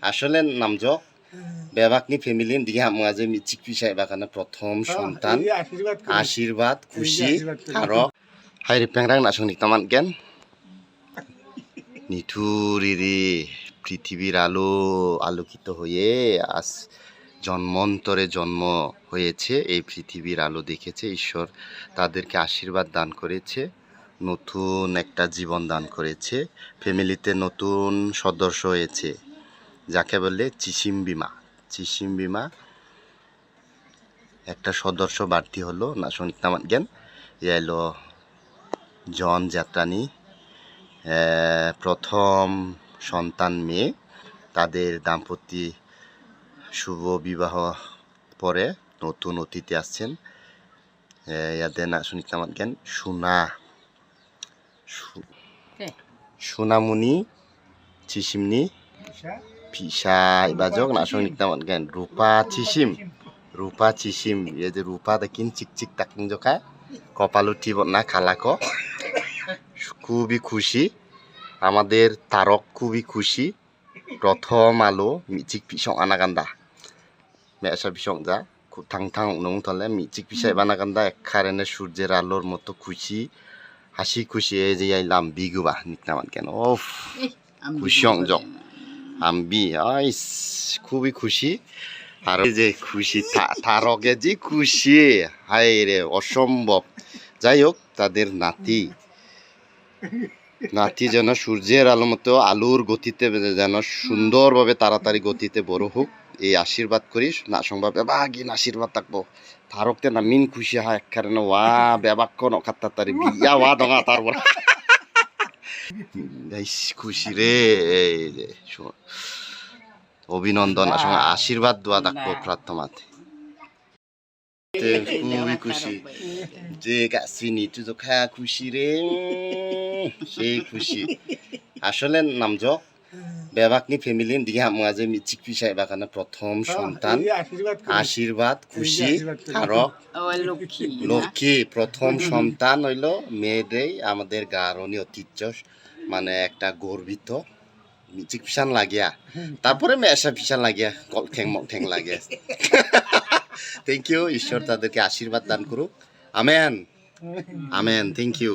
আসলে নামজ বেবাকনি ফ্যামিলি দিকে আমার যে মিচিক পিসাই বাগানে প্রথম সন্তান। আশীর্বাদ খুশি। আর। হাই রে পেংরাং নাসং নিকতামান জ্ঞান। নিঠুরিরি পৃথিবীর আলো আলোকিত হয়ে আজ জন্মন্তরে জন্ম হয়েছে এই পৃথিবীর আলো দেখেছে ঈশ্বর তাদেরকে আশীর্বাদ দান করেছে। নতুন একটা জীবন দান করেছে, ফ্যামিলিতে নতুন সদস্য হয়েছে, যাকে বলে চিসিম বিমা। চিসিম বিমা একটা সদস্য বাড়তি হলো, না শুনিক নামান জ্ঞান? এলো জন যাত্রানি প্রথম সন্তান মেয়ে। তাদের দাম্পত্য শুভ বিবাহ পরে নতুন অতিথি আসছেন। ইয়াতে না শুনিক নামান জ্ঞান? সোনা? সোনামণি চিসিমনি। পিসা? ইবাজক না শুনিক নামান জ্ঞান রূপা চিসিম রূপা চিসিম এই যে রূপা দেখিন চিক চিক তাকিং জকা। কপাল উঠিব না খালাক খুবই খুশি। আমাদের তারক খুবই খুশি। প্রথম আলো মিচিক পিসং আনাগান্দা মেসা পিসং যা খুব থাং থাং উনং তলে মিচিক পিসাই বানাগান্দা একখারেনে সূর্যের আলোর মতো খুশি। হাসি খুশি এই যে আইলাম বিগুবা নিকনামান কেন? ওফ খুশি অংজক আম্বি আইস খুবই খুশি। আর এই যে খুশি তারকে যে খুশি হাই রে অসম্ভব। যাই হোক তাদের নাতি। নাতি যেন সূর্যের আলো মতো আলুর গতিতে যেন সুন্দরভাবে তাড়াতাড়ি গতিতে বড় হোক। এই আশীর্বাদ করিস না সম্ভব সংবাদ বেবাগিন আশীর্বাদ থাকব। তারকতে না মিন খুশি হয় একখানে না ওয়া বেবাক্য নখাত তাড়াতাড়ি বিয়া ওয়া দঙা তারপর। খুশি রে এই যে অভিনন্দন আসলে আশীর্বাদ দোয়া থাকব প্রার্থনাতে। খুবই খুশি। যে গাছিনি তুই তো খায়া খুশি রে সেই খুশি। আসলে নামজ বেবাকনি ফ্যামিলি দিকে আমার যে মিচিক পিসাই বাগানে প্রথম সন্তান। আশীর্বাদ খুশি আশীর্বাদ করি। আর। ও লক্ষ্মী। প্রথম সন্তান হইল মেয়েদের আমাদের গারণী ঐতিহ্য মানে একটা গর্বিত মিচিক পিসান লাগিয়া তারপরে মেয়েসা পিসান লাগিয়া কল ঠেং ঠেং লাগে থ্যাংক ইউ ঈশ্বর তাদেরকে আশীর্বাদ দান করুক। Amen amen thank you